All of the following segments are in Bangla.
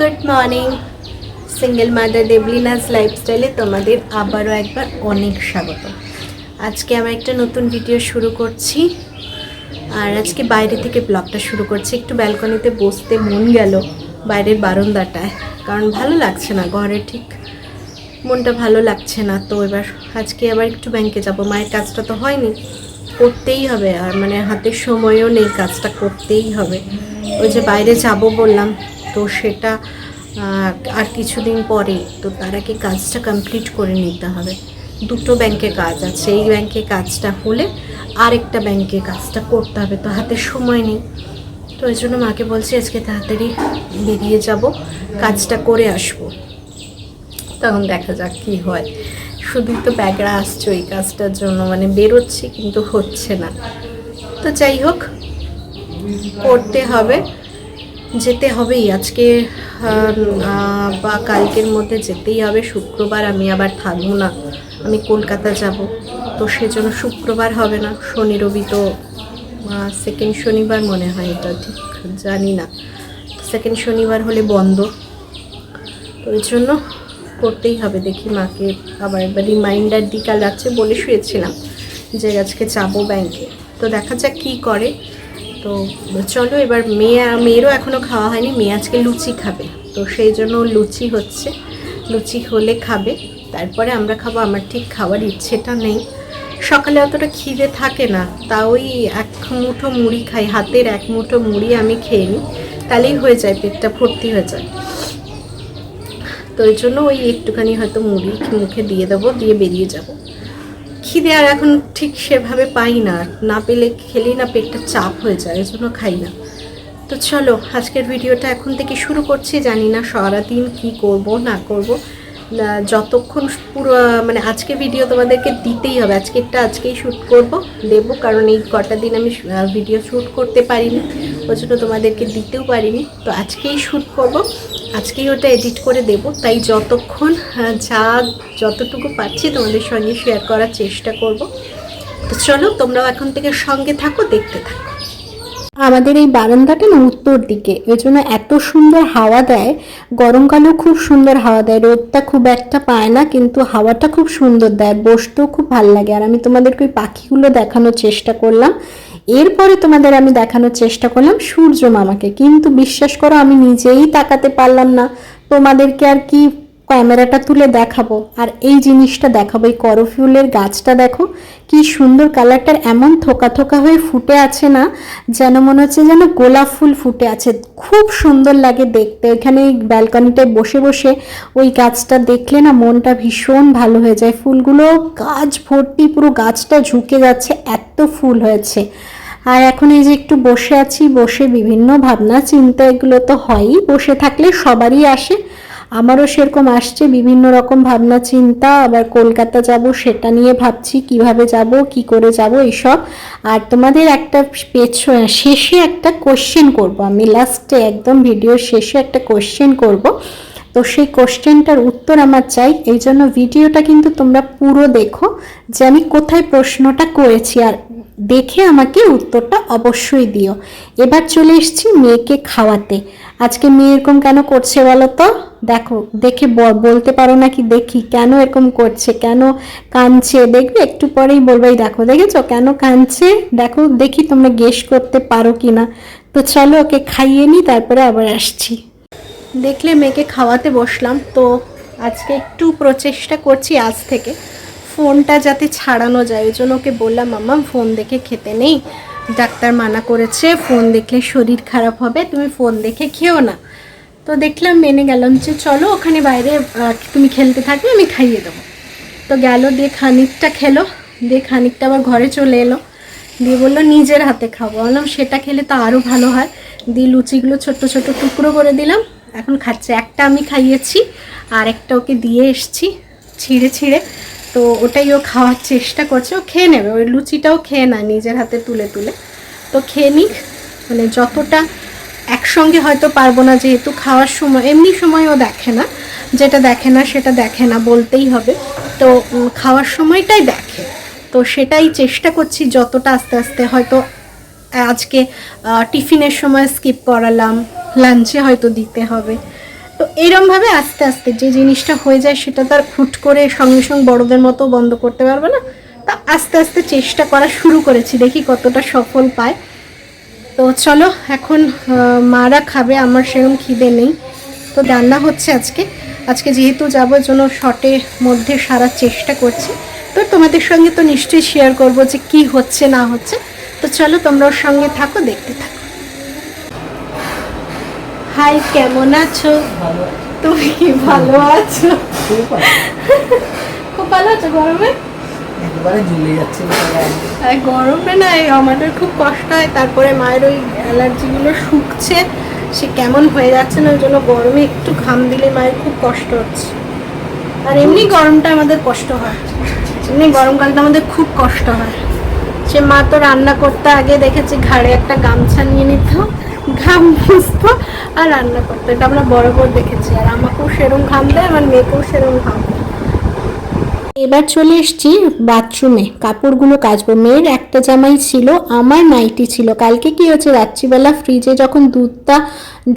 Good morning. সিঙ্গেল মাদার ডেবলিনাস লাইফস্টাইলে তোমাদের আবারও একবার অনেক স্বাগত। আজকে আবার একটা নতুন ভিডিও শুরু করছি। আর আজকে বাইরে থেকে ব্লগটা শুরু করছি। একটু ব্যালকনিতে বসতে মন গেল বাইরের বারান্দাটায়। কারণ ভালো লাগছে না ঘরে ঠিক। মনটা ভালো লাগছে না। তো এবার আজকে আবার একটু ব্যাংকে যাব। মায়ের কাজটা তো হয়নি। করতেই হবে আর মানে হাতের সময়ও নেই। কাজটা করতেই হবে। ওই যে বাইরে যাব বললাম। তো সেটা আর কিছুদিন পরে তো তার আগে কাজটা কমপ্লিট করে নিতে হবে। দুটো ব্যাংকে কাজ আছে, এই ব্যাংকে কাজটা হলে আরেকটা ব্যাংকে কাজটা করতে হবে, তো হাতে সময় নেই। তো ওই জন্য মাকে বলছি আজকে তাড়াতাড়ি বেরিয়ে যাব, কাজটা করে আসব। তখন দেখা যাক কি হয়। শুধুই তো ব্যাগরা আসছে ওই কাজটার জন্য মানে বেরোচ্ছি কিন্তু হচ্ছে না। তো যাই হোক, করতে হবে। যেতে হবেই। আজকে বা কালকের মধ্যে যেতেই হবে। শুক্রবার আমি আবার থাকব না। আমি কলকাতা যাব। তো সেজন্য শুক্রবার হবে না। শনি, রবি তো সেকেন্ড শনিবার মনে হয় এটা ঠিক, জানি না। সেকেন্ড শনিবার হলে বন্ধ। তো ওই জন্য করতেই হবে। দেখি মাকে আবার একবার রিমাইন্ডার দিই। রাত্রে বলে শুয়েছিলাম যে আজকে যাব ব্যাংকে তো দেখা যাক কী করে। তো চলো, এবার মেয়ে, মেয়েরও এখনও খাওয়া হয়নি, মেয়ে আজকে লুচি খাবে। তো সেই জন্য লুচি হচ্ছে, লুচি হলে খাবে। তারপরে আমরা খাব, আমার ঠিক খাওয়ার ইচ্ছেটা নেই। সকালে অতটা খিদে থাকে না, তা ওই এক মুঠো মুড়ি খাই, হাতের এক মুঠো মুড়ি আমি খেয়ে নিই। তাহলেই হয়ে যায়, পেটটা ভর্তি হয়ে যায়। তো ওই জন্য ওই একটুখানি হয়তো মুড়ি মুখে দিয়ে দেবো, দিয়ে বেরিয়ে যাব। খিদে আর এখন ঠিক সেভাবে পাই না। না পেলে খেলেই না পেটটা চাপ হয়ে যায়, এজন্য জন্য খাই না। তো চলো, আজকের ভিডিওটা এখন থেকে শুরু করছি। জানি না সারাদিন কি করব, না করব। যতক্ষণ পুরো মানে আজকে ভিডিও তোমাদেরকে দিতেই হবে। আজকেরটা আজকেই শ্যুট করব, দেব, কারণ এই কটা দিন আমি ভিডিও শ্যুট করতে পারিনি। ওই জন্য তোমাদেরকে দিতেও পারিনি। তো আজকেই শ্যুট করব। আজকেই ওটা এডিট করে দেব। তাই যতক্ষণ যা, যতটুকু পাচ্ছি তোমাদের সঙ্গে শেয়ার করার চেষ্টা করব। তো চলো, তোমরাও এখন থেকে সঙ্গে থাকো, দেখতে থাকো। আমাদের এই বারান্দাটা না উত্তর দিকে। ওই জন্য এত সুন্দর হাওয়া দেয়। গরমকালেও খুব সুন্দর হাওয়া দেয়। রোদটা খুব একটা পায় না, কিন্তু হাওয়াটা খুব সুন্দর দেয়। বসতেও খুব ভালো লাগে। আর আমি তোমাদেরকে ওই পাখিগুলো দেখানোর চেষ্টা করলাম। এরপরে তোমাদের আমি দেখানোর চেষ্টা করলাম সূর্য মামাকে। কিন্তু বিশ্বাস করো, আমি নিজেই তাকাতে পারলাম না। তোমাদেরকে আর কি ক্যামেরাটা তুলে দেখাবো। আর এই জিনিসটা দেখাবো, এই করফিউলের গাছটা দেখো, কি সুন্দর কালারটার, এমন থোকা থোকা হয়ে ফুটে আছে না, যেন মনে হচ্ছে যেন গোলাপ ফুল ফুটে আছে। খুব সুন্দর লাগে দেখতে। ওইখানে এই ব্যালকনিটায় বসে বসে ওই গাছটা দেখলে না মনটা ভীষণ ভালো হয়ে যায়। ফুলগুলো গাছ ভর্তি, পুরো গাছটা ঝুঁকে যাচ্ছে, এত ফুল হয়েছে। আর এখন এই যে একটু বসে আছি, বসে বিভিন্ন ভাবনা চিন্তা এগুলো তো হয়ই। বসে থাকলে সবারই আসে। আমারও সেরকম আসছে, বিভিন্ন রকম ভাবনা, চিন্তা, আবার কলকাতা যাব, সেটা নিয়ে ভাবছি, কীভাবে যাব, কি করে যাব, এইসব। আর তোমাদের একটা শেষে একটা কোশ্চেন করব, আমি লাস্টে একদম ভিডিও শেষে একটা কোশ্চেন করব। তো সেই কোশ্চেনটার উত্তর আমার চাই, এই জন্য ভিডিওটা কিন্তু তোমরা পুরো দেখো, যে আমি কোথায় প্রশ্নটা করেছি, আর দেখে আমাকে উত্তরটা অবশ্যই দিও। এবার চলে এসেছি মেয়েকে খাওয়াতে। আজকে মেয়ে এরকম কেন করছে বলো তো? দেখো, দেখে বলতে পারো নাকি দেখি, কেন এরকম করছে, কেন কাঁদছে? দেখবে একটু পরেই বলবেই, দেখো, দেখেছ? কেন কাঁদছে? দেখো, দেখি তোমরা গেস করতে পারো কি না তো চলো ওকে খাইয়ে নিই, তারপরে আবার আসছি। দেখলে মেয়েকে খাওয়াতে বসলাম, তো আজকে একটু প্রচেষ্টা করছি আজ থেকে। ফোনটা যাতে ছাড়ানো যায়, ওই জন্য ওকে বললাম মামা ফোন দেখে খেতে নেই? ডাক্তার মানা করেছে ফোন দেখলে শরীর খারাপ হবে, তুমি ফোন দেখে খেও না। তো দেখলাম, মেনে গেলাম যে চলো, ওখানে বাইরে তুমি খেলতে থাকবে, আমি খাইয়ে দেবো। তো গেল, দিয়ে খানিকটা খেলো, দিয়ে খানিকটা আবার ঘরে চলে এলো। দিয়ে বলল, নিজের হাতে খাব। বললাম, সেটা খেলে তো আরও ভালো হয়। দিয়ে লুচিগুলো ছোট ছোট টুকরো করে দিলাম। এখন খাচ্ছে, একটা আমি খাইয়েছি, আর একটা ওকে দিয়ে এসছি, ছিঁড়ে ছিঁড়ে। তো ওটাই ও খাওয়ার চেষ্টা করছে। ও খেয়ে নেবে, ওই লুচিটাও খেয়ে না, নিজের হাতে তুলে তুলে। তো খেয়ে নিক মানে যতটা একসঙ্গে হয়তো পারব না যেহেতু খাওয়ার সময়, এমনি সময় ও দেখে না, যেটা দেখে না সেটা দেখে না, বলতেই হবে। তো খাওয়ার সময়টাই দেখে। তো সেটাই চেষ্টা করছি যতটা আস্তে আস্তে হয়তো আজকে টিফিনের সময় স্কিপ করালাম, লাঞ্চে হয়তো দিতে হবে। এইরমভাবে আস্তে আস্তে যে জিনিসটা হয়ে যায় সেটা তার হুট করে সঙ্গে সঙ্গে বড়দের মতো বন্ধ করতে পারবে না। তা আস্তে আস্তে চেষ্টা করা শুরু করেছি, দেখি কতটা সফল পায়। তো চলো, এখন মারা খাবে, আমার সেরকম খিদে নেই। তো রান্না হচ্ছে আজকে। আজকে যেহেতু যাব জন্য শর্টের মধ্যে সারার চেষ্টা করছি। তো তোমাদের সঙ্গে তো নিশ্চয়ই শেয়ার করব যে কি হচ্ছে, না হচ্ছে। তো চলো তোমরা ওর সঙ্গে থাকো, দেখতে থাকো। হাই কেমন আছো? তুমি কি ভালো আছো? খুব ভালো। আছো গরমে? একেবারে ঝুলে যাচ্ছে গরমে। না আমাদের খুব কষ্ট হয় তারপরে মায়ের ওই অ্যালার্জিগুলো শুকছে। সে কেমন হয়ে যাচ্ছে না ওই জন্য গরমে একটু ঘাম দিলে মায়ের খুব কষ্ট হচ্ছে। আর এমনি গরমটা আমাদের কষ্ট হয়। এমনি গরমকালটা আমাদের খুব কষ্ট হয়। সে মা তো রান্না করতে আগে দেখেছি ঘাড়ে একটা গামছা নিয়ে নিত। ঘাম বুঝতো আর রান্না করতো। এটা আমরা বড় বড় দেখেছি। আর আমাকেও সেরম ঘাম দেয়, আমার মেয়েকেও সেরম ঘাম এবার চলে এসেছি বাথরুমে। কাপড়গুলো কাচবো। মেয়ের একটা জামাই ছিল, আমার নাইটি ছিল। কালকে কি হচ্ছে রাত্রিবেলা ফ্রিজে যখন দুধটা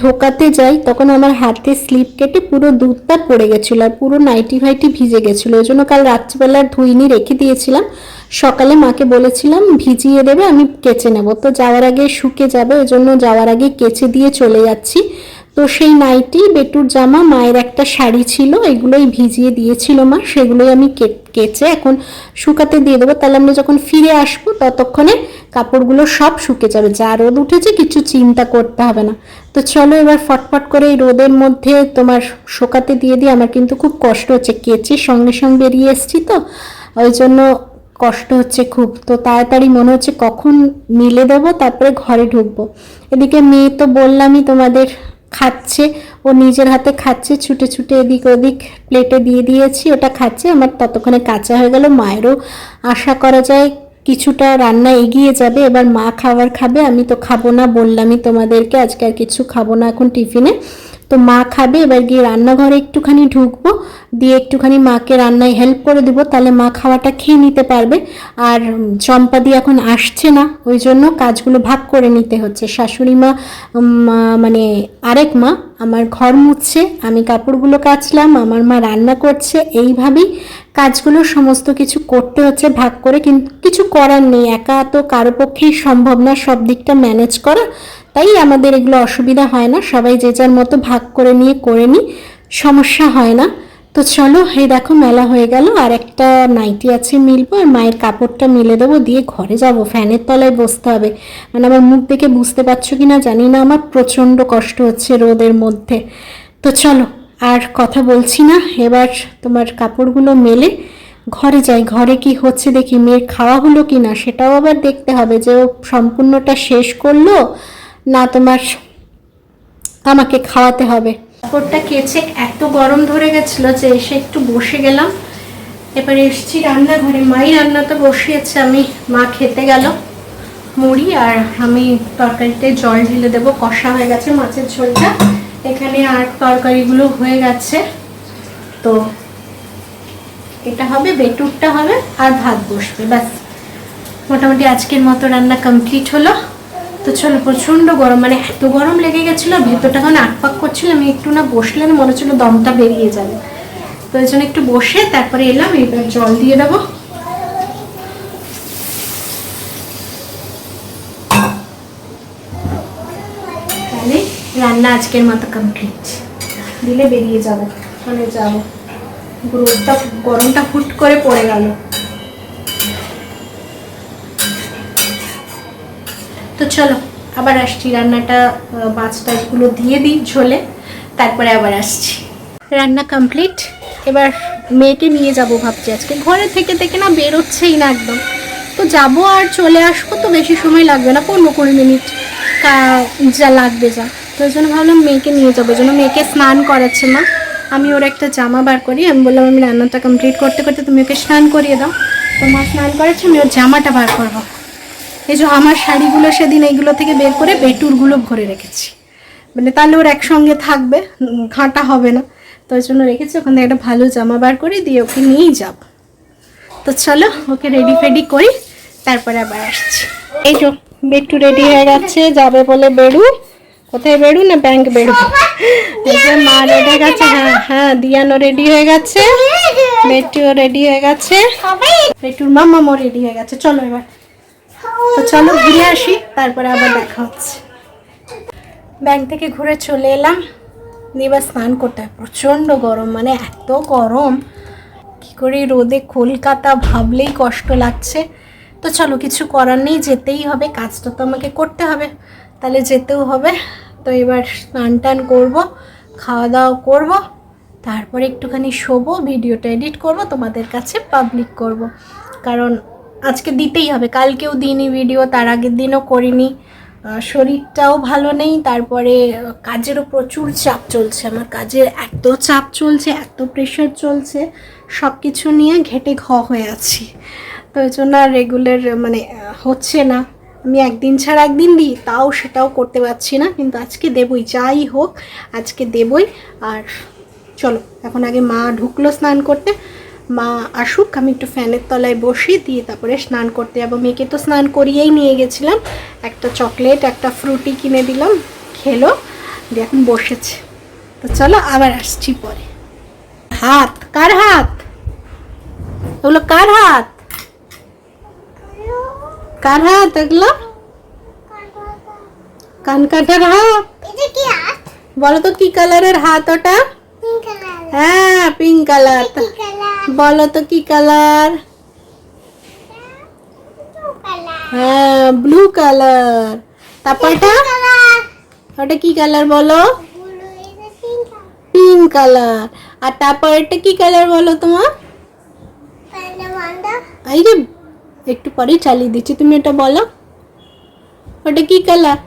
ঢোকাতে যাই, তখন আমার হাতে স্লিপ কেটে পুরো দুধটা পড়ে গেছিল আর পুরো নাইটি ভাইটি ভিজে গেছিল। ওই জন্য কাল রাত্রিবেলা ধুইনি, রেখে দিয়েছিলাম। সকালে মাকে বলেছিলাম, ভিজিয়ে দেবে, আমি কেচে নেব। তো যাওয়ার আগে শুকে যাবে, ওই জন্য যাওয়ার আগে কেচে দিয়ে চলে যাচ্ছি। তো সেই নাইটি, বেটুর জামা, মায়ের একটা শাড়ি ছিল, এগুলোই ভিজিয়ে দিয়েছিল মা, সেগুলোই আমি কেচে এখন শুকাতে দিয়ে দেবো। তাহলে আমরা যখন ফিরে আসব, ততক্ষণে কাপড়গুলো সব শুকে যাবে। যা রোদ উঠেছে, কিছু চিন্তা করতে হবে না। তো চলো এবার ফটফট করে এই রোদের মধ্যে তোমার শুকাতে দিয়ে দিয়ে আমার কিন্তু খুব কষ্ট হচ্ছে, কেচে সঙ্গে সঙ্গে বেরিয়ে এসছি তো। ওই জন্য কষ্ট হচ্ছে খুব। তো তাড়াতাড়ি মনে হচ্ছে কখন মিলে দেবো, তারপরে ঘরে ঢুকবো। এদিকে মেয়ে তো বললামই তোমাদের খাচ্ছে। ও নিজের হাতে খাচ্ছে, ছুটে ছুটে এদিক ওদিক প্লেটে দিয়ে দিয়েছি, ওটা খাচ্ছে। আমার ততক্ষণে কাঁচা হয়ে গেল। মায়েরও আশা করা যায় কিছুটা রান্না এগিয়ে যাবে। এবার মা খাবার খাবে। আমি তো খাব না বললামই তোমাদেরকে। আজকে আর কিছু খাব না এখন টিফিনে। তো মা খাবে, এবার গিয়ে রান্নাঘরে একটুখানি ঢুকবো, দিয়ে একটুখানি মাকে রান্নায় হেল্প করে দিব, তাহলে মা খাওয়াটা খেয়ে নিতে পারবে। আর চম্পা দিয়ে এখন আসছে না, ওই জন্য কাজগুলো ভাগ করে নিতে হচ্ছে। শাশুড়ি মা মা- মানে আরেক মা, আমার ঘর মুছছে, আমি কাপড়গুলো কাচলাম, আমার মা রান্না করছে, এইভাবেই কাজগুলো সমস্ত কিছু করতে হচ্ছে, ভাগ করে, কিন্তু কিছু করার নেই। একা তো কারও পক্ষেই সম্ভব না, সব দিকটা ম্যানেজ করা। তাই আমাদের এগুলো অসুবিধা হয় না। সবাই যে যার মতো ভাগ করে নিয়ে করে নিই সমস্যা হয় না। তো চলো, এই দেখো মেলা হয়ে গেল, আর একটা নাইটি আছে মিলবো, আর মায়ের কাপড়টা মিলে দেবো, দিয়ে ঘরে যাব। ফ্যানের তলায় বসতে হবে। মানে আমার মুখ দেখে বুঝতে পারছ কি না জানি না, আমার প্রচণ্ড কষ্ট হচ্ছে রোদের মধ্যে। তো চলো, আর কথা বলছি না। এবার তোমার কাপড়গুলো মেলে ঘরে যাই। ঘরে কি হচ্ছে দেখি, মেয়ের খাওয়া হলো কি না সেটাও আবার দেখতে হবে যে ও সম্পূর্ণটা শেষ করল না তোমার আমাকে খাওয়াতে হবে। কাপড়টা কেচে এত গরম ধরে গেছিল যে এসে একটু বসে গেলাম। এবার এসছি রান্নাঘরে। মাই রান্না তো বসিয়েছে, আমি মা খেতে গেল। মুড়ি আর আমি তরকারিতে জল ঢেলে দেবো, কষা হয়ে গেছে মাছের ঝোলটা। এখানে আর তরকারিগুলো হয়ে গেছে। তো এটা হবে, বেটুরটা হবে আর ভাত বসবে, ব্যাস। মোটামুটি আজকের মতো রান্না কমপ্লিট হলো। তো চলো, প্রচণ্ড গরম মানে এত গরম লেগে গেছিল, ভেতরটা এখন আটপাক করছিল, আমি একটু না বসলে মনে হচ্ছিল দমটা বেরিয়ে যাবে। তো এই জন্য একটু বসে তারপরে এলাম, এবার জল দিয়ে দেবো। তাহলে রান্না আজকের মতো কমপ্লিট দিলে বেরিয়ে যাব মানে যাব। রোদটা গরমটা হুট করে পড়ে গেল। তো চলো, আবার আসছি। রান্নাটা মাছ টাছগুলো দিয়ে দিই ঝোলে, তারপরে আবার আসছি। রান্না কমপ্লিট এবার মেয়েকে নিয়ে যাব ভাবছি আজকে। ঘরে থেকে থেকে না বেরোচ্ছেই না একদম। তো যাব আর চলে আসব তো বেশি সময় লাগবে না, পনেরো কুড়ি মিনিট যা লাগবে যা। তো ওই জন্য ভাবলাম মেয়েকে নিয়ে যাব। জন্য মেয়েকে স্নান করাচ্ছে মা। আমি ওর একটা জামা বার করি। আমি বললাম, আমি রান্নাটা কমপ্লিট করতে করতে তুমি ওকে স্নান করিয়ে দাও। তো মা স্নান করেছে, আমি ওর জামাটা বার করব। এই যে আমার শাড়িগুলো সেদিন এইগুলো থেকে বের করে বেটুরগুলো ভরে রেখেছি। মানে তাহলে ওর একসঙ্গে থাকবে ঘাঁটা হবে না। তো ওই জন্য রেখেছি ওখান থেকে একটা ভালো জামা বার করে দিয়ে ওকে নিয়েই যাব। তো চলো ওকে রেডি ফেডি করি তারপরে আবার আসছি। এই যে বেটু রেডি হয়ে গেছে যাবে বলে বেরু। কোথায় বেরু না ব্যাংক বেরু? মা রেডি গেছে হ্যাঁ হ্যাঁ দিয়ানো রেডি হয়ে গেছে। বেটুও রেডি হয়ে গেছে। বেটুর মামামও রেডি হয়ে গেছে। চলো এবার। তো চলো ঘুরে আসি, তারপরে আবার দেখা হচ্ছে। ব্যাংক থেকে ঘুরে চলে এলাম। এবার স্নান করতে হয় প্রচণ্ড গরম মানে এত গরম। কি করে, রোদে কলকাতা ভাবলেই কষ্ট লাগছে। তো চলো, কিছু করার নেই, যেতেই হবে কাজটা তো আমাকে করতে হবে। তাহলে যেতেও হবে। তো এবার স্নান টান করব, খাওয়া দাওয়া করব, তারপরে একটুখানি শোবো, ভিডিওটা এডিট করব, তোমাদের কাছে পাবলিক করব। কারণ আজকে দিতেই হবে। কালকেও দিইনি ভিডিও তার আগের দিনও করিনি। শরীরটাও ভালো নেই, তারপরে কাজেরও প্রচুর চাপ চলছে। আমার কাজের এত চাপ চলছে, এত প্রেশার চলছে সব কিছু নিয়ে ঘেটে ঘ হয়ে আছি। তো এই জন্য আর রেগুলার মানে হচ্ছে না। আমি একদিন ছাড়া একদিন দিই, তাও সেটাও করতে পারছি না, কিন্তু আজকে দেবই। যাই হোক, আজকে দেবই। আর চলো, এখন আগে মা ঢুকলো স্নান করতে। মা আসুক আমি একটু ফ্যানের তলায় বসি দিয়ে তারপরে স্নান করতে যাব। মেয়েকে তো স্নান করিয়েই নিয়ে গেছিলাম। একটা চকলেট একটা ফ্রুটি কিনে দিলাম খেলো দিয়ে এখন বসেছে। তো চলো আবার আসছি পরে। হাত কার হাত? ওগুলো কার হাত? কার হাত এগুলো? কান কাটার হাত? বলো তো কি কালারের হাত ওটা? হ্যাঁ পিঙ্ক কালার। বলো তো কি কালার? হ্যাঁ ব্লু কালার তারপরটা? ওটা কি কালার বলো? পিঙ্ক কালার আর তারপরটা কি কালার বলো তোমার? এই যে একটু পরেই চালিয়ে দিচ্ছি তুমি এটা বলো। ওটা কি কালার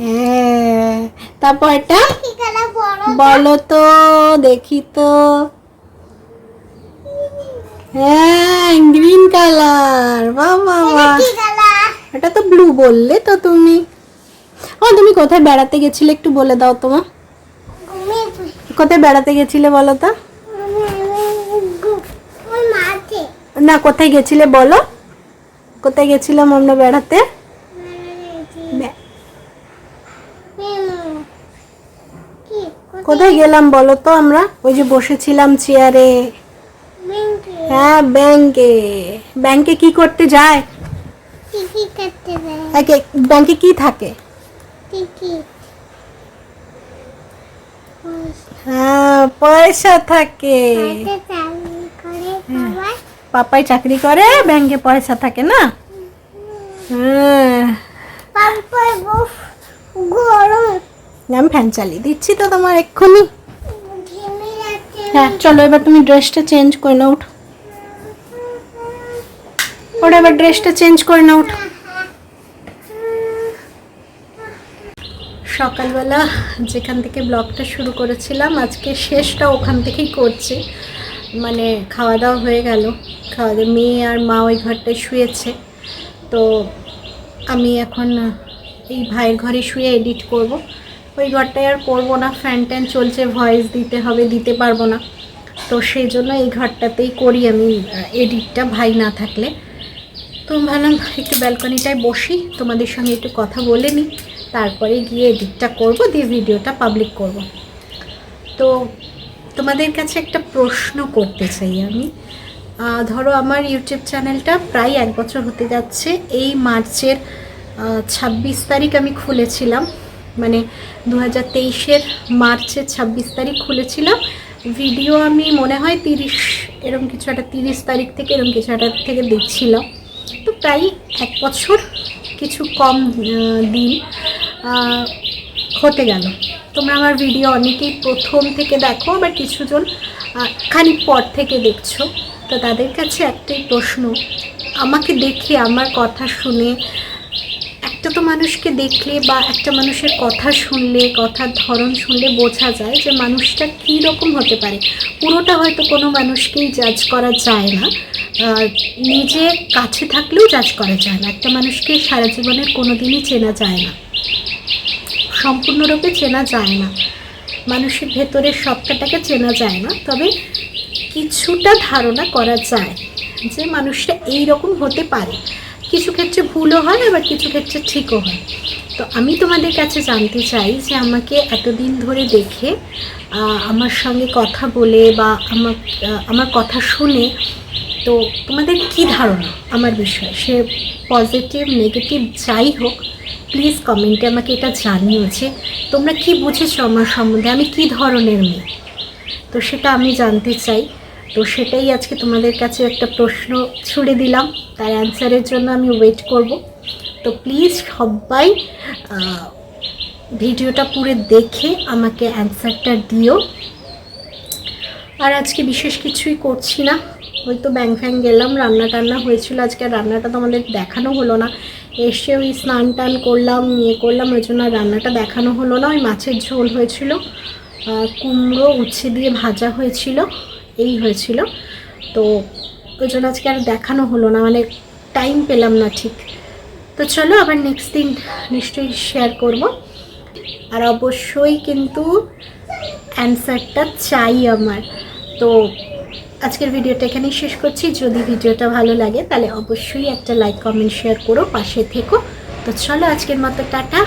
হ্যাঁ তারপরটা এটা বলো তো দেখি তো। হ্যাঁ গ্রিন কালার বাহ বাহ এটা তো ব্লু বললে তো তুমি। ও তুমি কোথায় বেড়াতে গেছিলে একটু বলে দাও তোমার কোথায় বেড়াতে গেছিলে বলো তো? না কোথায় গেছিলে বলো? কোথায় গেছিলাম আমরা বেড়াতে বে- কি কোথায় গেলাম বলো তো আমরা? ওই যে বসেছিলাম চেয়ারে হ্যাঁ ব্যাংকে ব্যাংকে কি করতে যায়? ব্যাংকে কি থাকে? হ্যাঁ পয়সা থাকে। পাপাই চাকরি করে ব্যাংকে পয়সা থাকে না? হ্যাঁ। গরম আমি ফ্যান চালিয়ে দিচ্ছি তো তোমার এক্ষুনি। হ্যাঁ চলো এবার তুমি ড্রেসটা চেঞ্জ করে নাও, উঠো। ওটা এবার ড্রেসটা চেঞ্জ করে নাও, উঠো। সকালবেলা যেখান থেকে ব্লগটা শুরু করেছিলাম, আজকে শেষটা ওখান থেকেই করছি। মানে খাওয়া দাওয়া হয়ে গেল। খাওয়া দাওয়া, মেয়ে আর মা ওই ঘরটায় শুয়েছে। তো আমি এখন এই ভাইয়ের ঘরে শুয়ে এডিট করব। ওই ঘরটায় আর করব না, ফ্যান ট্যান চলছে ভয়েস দিতে হবে, দিতে পারব না। তো সেই জন্য এই ঘরটাতেই করি আমি এডিটটা ভাই না থাকলে। তো ভাবলাম একটু ব্যালকনিটায় বসি, তোমাদের সঙ্গে একটু কথা বলে নিই, তারপরে গিয়ে এডিটটা করব, দিয়ে ভিডিওটা পাবলিক করব। তো তোমাদের কাছে একটা প্রশ্ন করতে চাই আমি। ধরো আমার ইউটিউব চ্যানেলটা প্রায় এক বছর হতে যাচ্ছে, এই মার্চের ছাব্বিশ তারিখ আমি খুলেছিলাম। মানে দু হাজার তেইশের মার্চের ছাব্বিশ তারিখ খুলেছিলাম ভিডিও আমি মনে হয় তিরিশ এরকম কিছু একটা তিরিশ তারিখ থেকে এরকম কিছু একটা থেকে দিচ্ছিলাম তো প্রায় এক বছর কিছু কম দিন হতে গেল। তোমরা আমার ভিডিও অনেকেই প্রথম থেকে দেখো আবার কিছুজন খানিক পর থেকে দেখছ। তো তাদের কাছে একটাই প্রশ্ন, আমাকে দেখে আমার কথা শুনে একটা তো মানুষকে দেখলে বা একটা মানুষের কথা শুনলে, কথার ধরন শুনলে বোঝা যায় যে মানুষটা কী রকম হতে পারে। পুরোটা হয়তো কোনো মানুষকেই জাজ করা যায় না। নিজে কাছে থাকলেও জাজ করা যায় না। একটা মানুষকে সারা জীবনের কোনো দিনই চেনা যায় না। সম্পূর্ণরূপে চেনা যায় না। মানুষের ভেতরের সবটাটাকে চেনা যায় না। তবে কিছুটা ধারণা করা যায় যে মানুষটা এই রকম হতে পারে। কিছু ক্ষেত্রে ভুলও হয়, আবার কিছু ক্ষেত্রে ঠিকও হয়। তো আমি তোমাদের কাছে জানতে চাই যে আমাকে এতদিন ধরে দেখে আমার সঙ্গে কথা বলে বা আমার আমার কথা শুনে, তো তোমাদের কি ধারণা আমার বিষয়ে? সে পজিটিভ নেগেটিভ যাই হোক প্লিজ কমেন্টে আমাকে এটা জানিও যে তোমরা কি বুঝেছ আমার সম্বন্ধে? আমি কি ধরনের মেয়ে? তো সেটা আমি জানতে চাই। তো সেটাই আজকে তোমাদের কাছে একটা প্রশ্ন ছুড়ে দিলাম। তার অ্যান্সারের জন্য আমি ওয়েট করব। তো প্লিজ সবাই ভিডিওটা পুরো দেখে আমাকে অ্যান্সারটা দিও। আর আজকে বিশেষ কিছুই করছি না। ওই তো ব্যাং ফ্যাং গেলাম, রান্না টান্না হয়েছিল আজকে রান্নাটা তো আমাদের দেখানো হলো না। এসে ওই স্নান টান করলাম ইয়ে করলাম, ওই জন্য রান্নাটা দেখানো হলো না। ওই মাছের ঝোল হয়েছিল কুমড়ো উচ্ছে দিয়ে ভাজা হয়েছিল। এই হয়েছিল। তো ওই জন্য আজকে আর দেখানো হলো না মানে টাইম পেলাম না ঠিক। তো চলো আবার নেক্সট দিন নিশ্চয়ই শেয়ার করব। আর অবশ্যই কিন্তু অ্যান্সারটা চাই আমার। তো আজকের ভিডিওটা এখানেই শেষ করছি। যদি ভিডিওটা ভালো লাগে তাহলে অবশ্যই একটা লাইক কমেন্ট শেয়ার করো, পাশে থেকো। তো চলো আজকের মতো, টাটা।